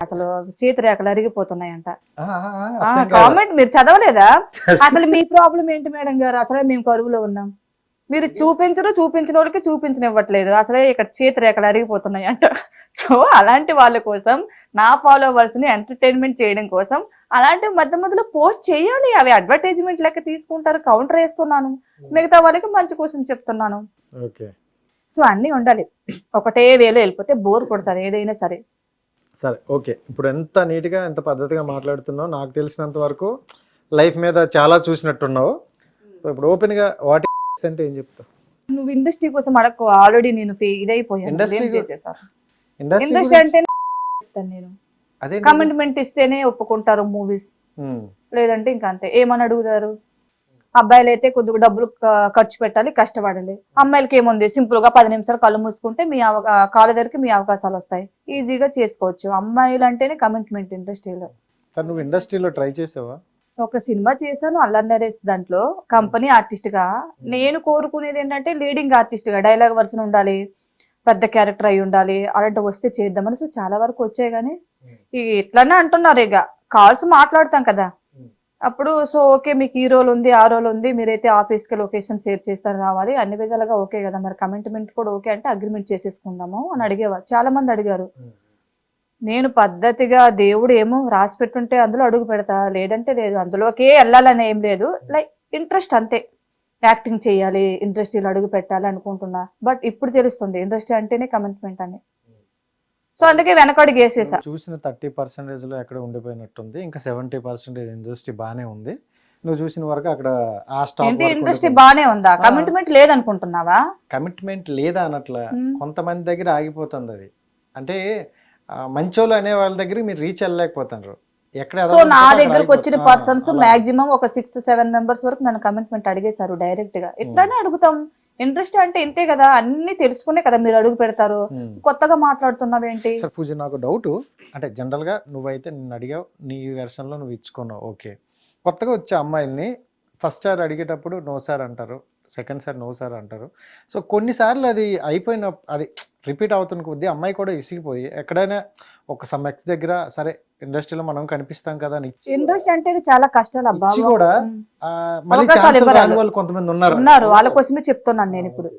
అసలు చేతి రేఖలు అరిగిపోతున్నాయంట. కామెంట్ మీరు చదవలేదా? అసలు మీ ప్రాబ్లం ఏంటి మేడం గారు? అసలే మేము కరువులో ఉన్నాం. మీరు చూపించరు చూపించిన వాళ్ళకి చూపించనివ్వట్లేదు. అసలే ఇక్కడ చేతి రేఖలు అరిగిపోతున్నాయి అంట సో అలాంటి వాళ్ళ కోసం నా ఫాలోవర్స్ని ఎంటర్టైన్మెంట్ చేయడం కోసం అలాంటి మధ్య మధ్యలో పోస్ట్ చేయాలి. అవి అడ్వర్టైజ్మెంట్ లెక్క తీసుకుంటారు కౌంటర్ వేస్తున్నాను. మిగతా వాళ్ళకి మంచి కోసం చెప్తున్నాను. సో అన్ని ఉండాలి. ఒకటే వేలో వెళ్ళిపోతే బోర్ కొడతారు ఏదైనా సరే. సరే ఓకే. ఇప్పుడు ఎంత నీట్గా ఎంత పద్ధతిగా మాట్లాడుతున్నావు నాకు తెలిసినంత వరకు లైఫ్ మీద చాలా చూసినట్టున్నావు. సో ఇప్పుడు ఓపెన్గా వాటి అంటే ఏం చెప్తావు? నువ్వు ఇండస్ట్రీ కోసం అడగకు ఆల్రెడీ నేను ఇదైపోయాను. ఇండస్ట్రీ అంటే నేను. అదే కమిట్మెంట్ ఇస్తేనే ఒప్పుకుంటారు మూవీస్. లేదంటే ఇంకా అంతే. ఏమని అడుగుతారు? అబ్బాయిలు అయితే కొద్దిగా డబ్బులు ఖర్చు పెట్టాలి కష్టపడాలి. అమ్మాయిలకి ఏముంది? సింపుల్గా పది నిమిషాలు కళ్ళు మూసుకుంటే మీ కాళ్ళ దగ్గరికి మీ అవకాశాలు వస్తాయి. ఈజీగా చేసుకోవచ్చు. అమ్మాయిలు అంటేనే కమిట్మెంట్ ఇండస్ట్రీలో. నువ్వు ఇండస్ట్రీలో ట్రై చేసావా? ఒక సినిమా చేశాను అల్లరి నరేష్ దాంట్లో. కంపెనీ ఆర్టిస్ట్గా నేను కోరుకునేది ఏంటంటే లీడింగ్ ఆర్టిస్ట్గా డైలాగ్ వర్షన్ ఉండాలి పెద్ద క్యారెక్టర్ అయి ఉండాలి అలాంటి వస్తే చేద్దామని. సో చాలా వరకు వచ్చాయి కానీ ఇట్లనే అంటున్నారు ఇక. కాల్స్ మాట్లాడతాం కదా. అప్పుడు సో ఓకే మీకు ఈ రోల్ ఉంది ఆ రోల్ ఉంది మీరైతే ఆఫీస్కి లొకేషన్ షేర్ చేస్తారు రావాలి అన్ని విధాలుగా ఓకే కదా మరి కమిట్మెంట్ కూడా ఓకే అంటే అగ్రిమెంట్ చేసేసుకుందాము అని అడిగేవారు చాలా మంది అడిగారు నేను పద్ధతిగా దేవుడు ఏమో రాసి పెట్టుంటే అందులో అడుగు పెడతా లేదంటే లేదు అందులోకే వెళ్ళాలని ఏం లేదు లైక్ ఇంట్రెస్ట్ అంతే. యాక్టింగ్ చేయాలి ఇండస్ట్రీలో అడుగు పెట్టాలి అనుకుంటున్నా బట్ ఇప్పుడు తెలుస్తుంది ఇండస్ట్రీ అంటేనే కమిట్మెంట్ అని. సో అందుకే వెనకడుగు వేసేసా చూసిన థర్టీ పర్సెంటేజ్లో ఎక్కడ ఉండిపోయినట్టుంది? ఇంకా సెవెంటీ పర్సెంటేజ్ ఇండస్ట్రీ బాగానే ఉంది. నువ్వు చూసిన వరకు అక్కడ ఆ ఏంటి? ఇండస్ట్రీ బానే ఉందా? కమిట్మెంట్ లేదనుకుంటున్నావా? కమిట్మెంట్ లేదా అన్నట్ల. కొంతమంది దగ్గర ఆగిపోతుంది అది. అంటే ఆ, మంచోళ్ళు అనే వాళ్ళ దగ్గర మీరు రీచ్ వెళ్ళలేకపోతున్నారు. ఎక్కడ సో నా దగ్గరకు వచ్చిన. పర్సన్స్ అలా. మాక్సిమం ఒక సిక్స్ సెవెన్ మెంబర్స్ వరకు నన్ను కమిట్మెంట్ అడిగేశారు డైరెక్ట్గా ఇట్లానే అడుగుతాం? ఇంట్రెస్ట్ అంటే ఇంతే కదా అన్ని తెలుసుకునే కదా మీరు అడుగు పెడతారు. కొత్తగా మాట్లాడుతున్నావేంటి సార్ పూజ నాకు డౌట్ అంటే జనరల్గా నువ్వైతే నిన్ను అడిగావు నీ వెర్షన్లో నువ్వు ఇచ్చుకున్నావు. ఓకే కొత్తగా వచ్చే అమ్మాయిల్ని ఫస్ట్ సార్ అడిగేటప్పుడు నో సార్ అంటారు సెకండ్ సార్ నో సార్ అంటారు. సో కొన్నిసార్లు అది అయిపోయిన అది రిపీట్ అవుతున్న కొద్దీ అమ్మాయి కూడా ఇసిగిపోయి ఎక్కడైనా ఒక సమ్ వ్యక్తి దగ్గర సరే ఇండస్ట్రీలో మనం కనిపిస్తాం కదా అని ఇంట్రెస్ట్ అంటే చాలా కష్టాలు అబ్బా ఇచ్చి కూడా ఉమ్. ఆ, మళ్ళీ అవకాశాలు ఛాన్స్ ఇవ్వరు రాని వాళ్ళు కొంతమంది ఉన్నారు. ఉన్నారు. వాళ్ళ కోసమే చెప్తున్నాను నేను ఇప్పుడు.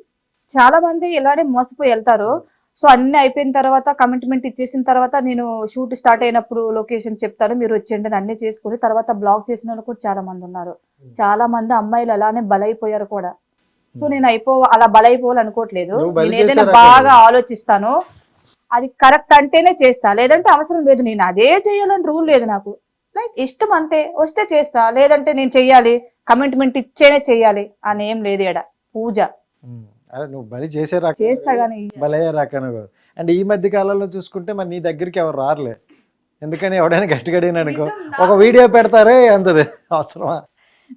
చాలా మంది ఇలానే మోసపోయి వెళ్తారు. సో అన్ని అయిపోయిన తర్వాత కమిట్మెంట్ ఇచ్చేసిన తర్వాత నేను షూట్ స్టార్ట్ అయినప్పుడు లొకేషన్ చెప్తాను. మీరు వచ్చేయండి అని అన్ని చేసుకుని తర్వాత బ్లాక్ చేసిన వాళ్ళు కూడా చాలా మంది ఉన్నారు. చాలా మంది అమ్మాయిలు అలానే బలైపోయారు కూడా. సో నేను అయిపో అలా బలైపోవాలి అనుకోవట్లేదు నువ్వు బలి నేను ఏదైనా చేశారా బాగా ఆలోచిస్తాను. అది కరెక్ట్ అంటేనే చేస్తా. లేదంటే అవసరం లేదు. నేను అదే చేయాలని రూల్ లేదు నాకు. లైక్ ఇష్టం అంతే. వస్తే చేస్తా. లేదంటే నేను చెయ్యాలి. కమిట్మెంట్ ఇచ్చేనే చెయ్యాలి అని ఏం లేదు ఎడ. పూజ. నువ్వు బలి చేసే రాక చేస్తా గానీ. భలే రకన అండ్ ఈ మధ్య కాలంలో చూసుకుంటే మరి నీ దగ్గరికి ఎవరు రారులే. ఎందుకని ఎవడైనా గట్టిగా అడిగిన అనుకో. ఒక వీడియో పెడతారే అంతది. అవసరమా?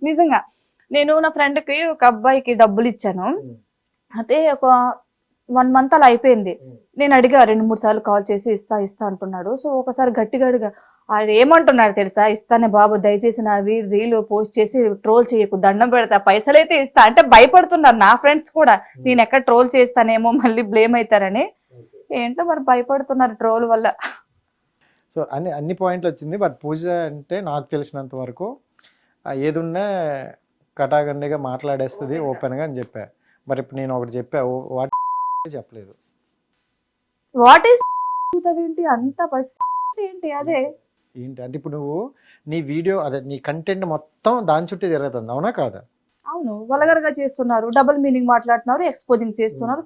నిజంగా. నేను నా ఫ్రెండ్కి ఒక అబ్బాయికి డబ్బులు ఇచ్చాను. అయితే ఒక వన్ మంత్ అలా అయిపోయింది. నేను అడిగా రెండు మూడు సార్లు కాల్ చేసి ఇస్తా ఇస్తా అంటున్నాడు. సో ఒకసారి గట్టిగా అడిగా ఆయన ఏమంటున్నాడు తెలుసా? ఇస్తానే బాబు దయచేసి నా రీల్ పోస్ట్ చేసి ట్రోల్ చేయకు దండం పెడతా పైసలు అయితే ఇస్తా. అంటే భయపడుతున్నారు నా ఫ్రెండ్స్ కూడా. నేను ఎక్కడ ట్రోల్ చేస్తానేమో మళ్ళీ బ్లేమ్ అవుతారని ఏంటో మరి భయపడుతున్నారు ట్రోల్ వల్ల. సో అన్ని అన్ని పాయింట్లు వచ్చింది. బట్ పూజ అంటే నాకు తెలిసినంత వరకు ఏదున్నా కటాగండిగా మాట్లాడేస్తుంది ఓపెన్గా అని చెప్పా. మరి ఇప్పుడు నేను ఒకటి చెప్పా వాటి చెప్పలేదు. వాట్ ఈస్ ఏంటి? అంత ఏంటి? అదే. ఏంటి? అంటే ఇప్పుడు నువ్వు నీ వీడియో అదే నీ కంటెంట్ మొత్తం దాని చుట్టూ జరుగుతుంది. అవునా కాదా? అవును. వలగరగా చేస్తున్నారు డబుల్ మీనింగ్ మాట్లాడుతున్నారు ఎక్స్పోజింగ్ చేస్తున్నారు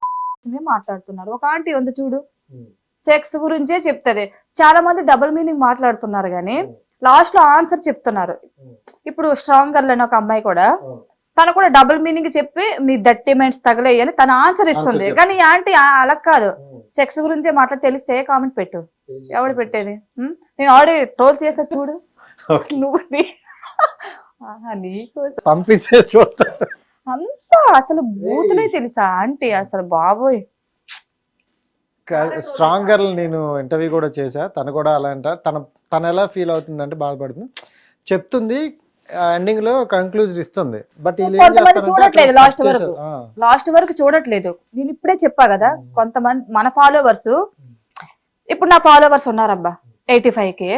నే మాట్లాడుతున్నారు? ఒక ఆంటీ ఉంది చూడు. సెక్స్ గురించే చెప్తది. చాలా మంది డబుల్ మీనింగ్ మాట్లాడుతున్నారు కానీ లాస్ట్లో ఆన్సర్ చెప్తున్నారు. ఇప్పుడు స్ట్రాంగ్ గర్ల్ అని ఒక అమ్మాయి కూడా తను కూడా డబుల్ మీనింగ్ చెప్పి మీ దట్టి మైండ్స్ తగలేయి అని తన ఆన్సర్ ఇస్తుంది. కానీ ఆంటీ అలా కాదు. సెక్స్ గురించే మాట్లాడి తెలిస్తే కామెంట్ పెట్టు? ఎవడు పెట్టేది? నేను ఆల్రెడీ ట్రోల్ చేసా చూడు. నువ్వు నీకోసం పంపించే చూస్తా అంతా అసలు బూతులే తెలుసా ఆంటీ అసలు బాబోయ్. స్ట్రాంగ్ గర్ల్ నేను ఇంటర్వ్యూ కూడా చేశా తను కూడా అలా అంట. తన తను ఎలా ఫీల్ అవుతుంది అంటే బాధపడుతుంది. చెప్తుంది ఎండింగ్లో కంక్లూజన్ ఇస్తుంది. బట్ కొంతమంది చూడట్లేదు cut వరకు. లాస్ట్ వరకు చూడట్లేదు. నేను ఇప్పుడే చెప్పా కదా కొంతమంది మన ఫాలోవర్స్ ఇప్పుడు నా ఫాలోవర్స్ ఉన్నారబ్బా ఎయిటీ ఫైవ్ కే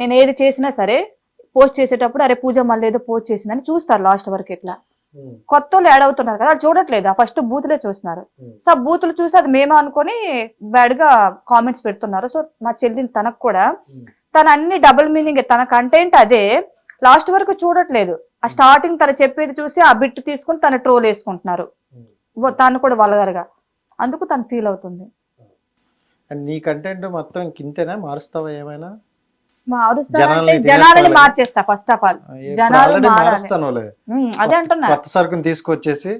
నేను ఏది చేసినా సరే పోస్ట్ చేసేటప్పుడు అరే పూజ మళ్ళీ ఏదో పోస్ట్ చేసిందని చూస్తారు లాస్ట్ వరకు ఇట్లా కొత్త వాళ్ళు యాడ్ అవుతున్నారు కదా వాళ్ళు చూడట్లేదు. ఆ ఫస్ట్ బూతులే చూస్తున్నారు. Hmm. సో ఆ బూతులు చూసి అది మేమే అనుకొని బ్యాడ్గా కామెంట్స్ పెడుతున్నారు. సో మా చెల్లిని తనకు కూడా Hmm. తన అన్ని డబుల్ మీనింగ్ తన కంటెంట్ అదే. లాస్ట్ వరకు చూడట్లేదు. ఆ స్టార్టింగ్ తను చెప్పేది చూసి ఆ బిట్ తీసుకుని తన ట్రోల్ వేసుకుంటున్నారు Hmm. తను కూడా వలగరగా అందుకు తను ఫీల్ అవుతుంది. అండ్ నీ కంటెంట్ మొత్తం కింతేనా? మారుస్తావా ఏమైనా? మారుస్తా జనాల్ని? మార్చేస్తా ఫస్ట్ ఆఫ్ ఆల్ జనాలు. మారుస్తానులే ఉమ్, అదే అంటున్నా. కొత్త సరుకుని తీసుకొచ్చేసి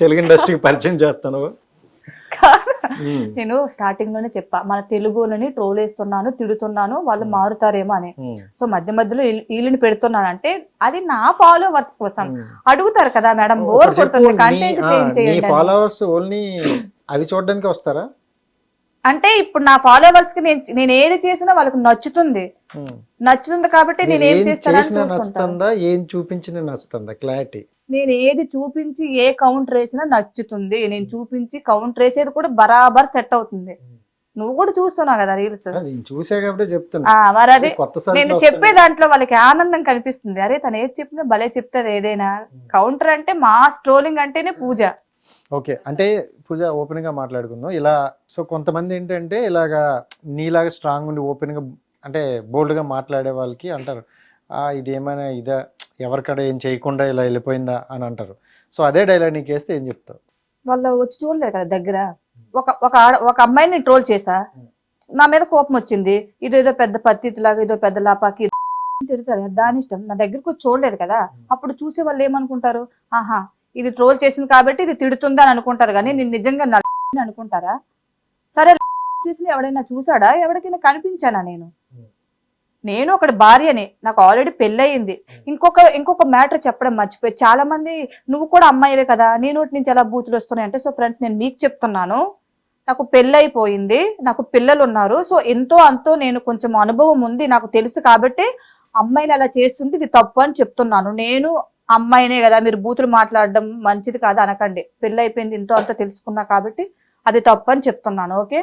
తెలుగు ఇండస్ట్రీకి పరిచయం చేస్తాను. నేను స్టార్టింగ్లోనే చెప్పా మన తెలుగులని ట్రోల్ వేస్తున్నాను తిడుతున్నాను వాళ్ళు. మారుతారేమో అని. సో మధ్య మధ్యలో వీళ్ళ- వీళ్ళని పెడుతున్నాను అంటే అది నా ఫాలోవర్స్ కోసం. అడుగుతారు కదా మేడం బోర్ కొడుతుంది కంటెంట్ చేంజ్ చేయండి. ఫాలోవర్స్ ఓన్లీ అవి చూడడానికి వస్తారా? అంటే ఇప్పుడు నా ఫాలోవర్స్కి నేను నేను ఏది చేసినా వాళ్ళకి నచ్చుతుంది. నచ్చుతుంది కాబట్టి నేను ఏం నచ్చుతుందా ఏం చూపించినా నచ్చుతుందా? క్లారిటీ నేను ఏది చూపించి ఏ కౌంటర్ వేసినా నచ్చుతుంది. నేను చూపించి కౌంటర్ వేసేది కూడా బరాబర్ సెట్ అవుతుంది. నువ్వు కూడా చూస్తున్నావు కదా రీల్స్ నేను చూసా కాబట్టి చెప్తున్నా. మరి అది నేను. చెప్పే దాంట్లో వాళ్ళకి ఆనందం కనిపిస్తుంది. అరే తను ఏది చెప్పినా భలే చెప్తుంది ఏదైనా. కౌంటర్ అంటే మా స్ట్రోలింగ్ అంటేనే పూజ. ఓకే అంటే పూజ ఓపెన్గా మాట్లాడుకుందాం. ఇలా సో కొంతమంది ఏంటంటే ఇలాగా నీలాగా స్ట్రాంగ్ ఉండి ఓపెన్గా అంటే బోల్డ్గా మాట్లాడే వాళ్ళకి అంటారు. ఆ ఇదేమైనా ఇదా? ఎవరికడ ఏం చేయకుండా ఇలా వెళ్ళిపోయిందా అని అంటారు. సో అదే డైలాగ్ నీకు వేస్తే ఏం చెప్తావు? వాళ్ళు వచ్చి చూడలేదు కదా దగ్గర. ఒక ఒక ఆడ ఒక అమ్మాయిని ట్రోల్ చేసా. నా మీద కోపం వచ్చింది. ఇదేదో పెద్ద పత్తితి లాగా ఇదో పెద్ద లాపాకి తిడతారు దాని ఇష్టం. నా దగ్గరకు వచ్చి చూడలేదు కదా. అప్పుడు చూసే వాళ్ళు ఏమనుకుంటారు? ఆహా ఇది ట్రోల్ చేసింది కాబట్టి ఇది తిడుతుంది అని అనుకుంటారు కానీ నేను నిజంగా నా అని అనుకుంటారా? సరే ఎవడైనా చూసాడా? ఎవరికైనా కనిపించానా నేను? నేను ఒకటి భార్యని నాకు ఆల్రెడీ పెళ్ళయింది. ఇంకొక ఇంకొక మ్యాటర్ చెప్పడం మర్చిపోయి చాలా మంది నువ్వు కూడా అమ్మాయివే కదా నీ నోటి నుంచి ఎలా బూతులు వస్తున్నాయి అంటే సో ఫ్రెండ్స్ నేను మీకు చెప్తున్నాను. నాకు పెళ్ళైపోయింది నాకు పిల్లలు ఉన్నారు సో ఎంతో అంతో నేను కొంచెం అనుభవం ఉంది నాకు తెలుసు కాబట్టి అమ్మాయిలు అలా చేస్తుంటే ఇది తప్పు అని చెప్తున్నాను. నేను అమ్మాయినే కదా మీరు బూతులు మాట్లాడడం మంచిది కాదు అనకండి. పెళ్ళైపోయింది ఎంతో అంతో తెలుసుకున్నా కాబట్టి అది తప్పు అని చెప్తున్నాను ఓకే?